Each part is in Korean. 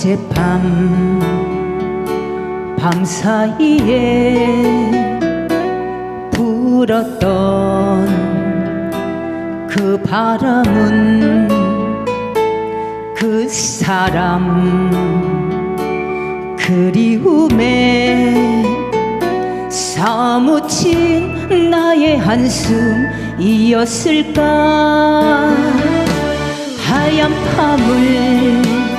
어젯밤 밤사이에 불었던 그 바람은 그 사람 그리움에 사무친 나의 한숨이었을까? 하얀 밤을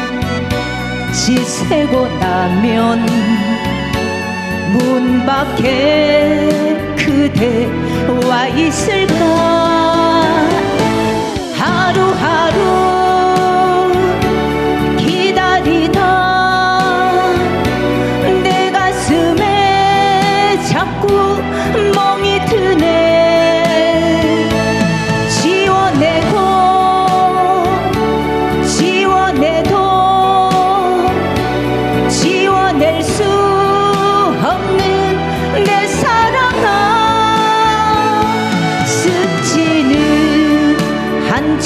지새고 나면 문 밖에 그대 와 있을까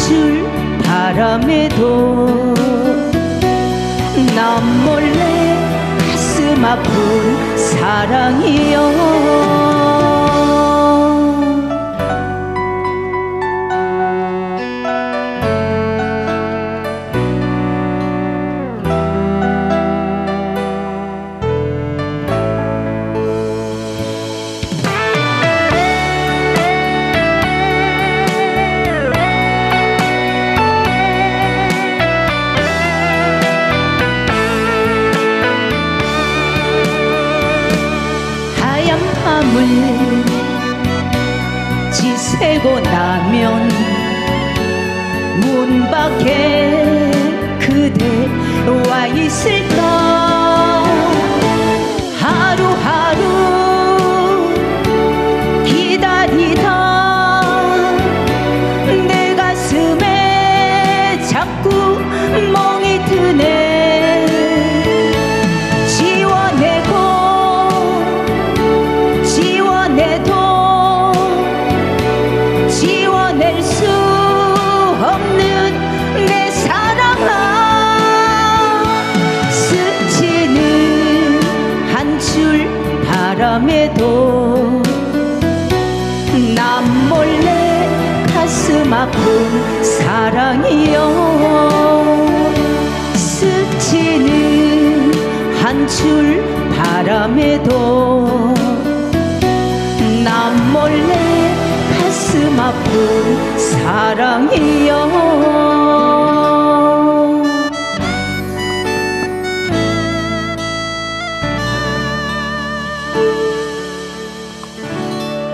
한줄 바람에도 난 몰래 가슴 아픈 사랑이여 밤을 지새고 나면 문 밖에 그대 와 있을까 바람에도 난 몰래 가슴 아픈 사랑이여. 스치는 한 줄 바람에도 난 몰래 가슴 아픈 사랑이여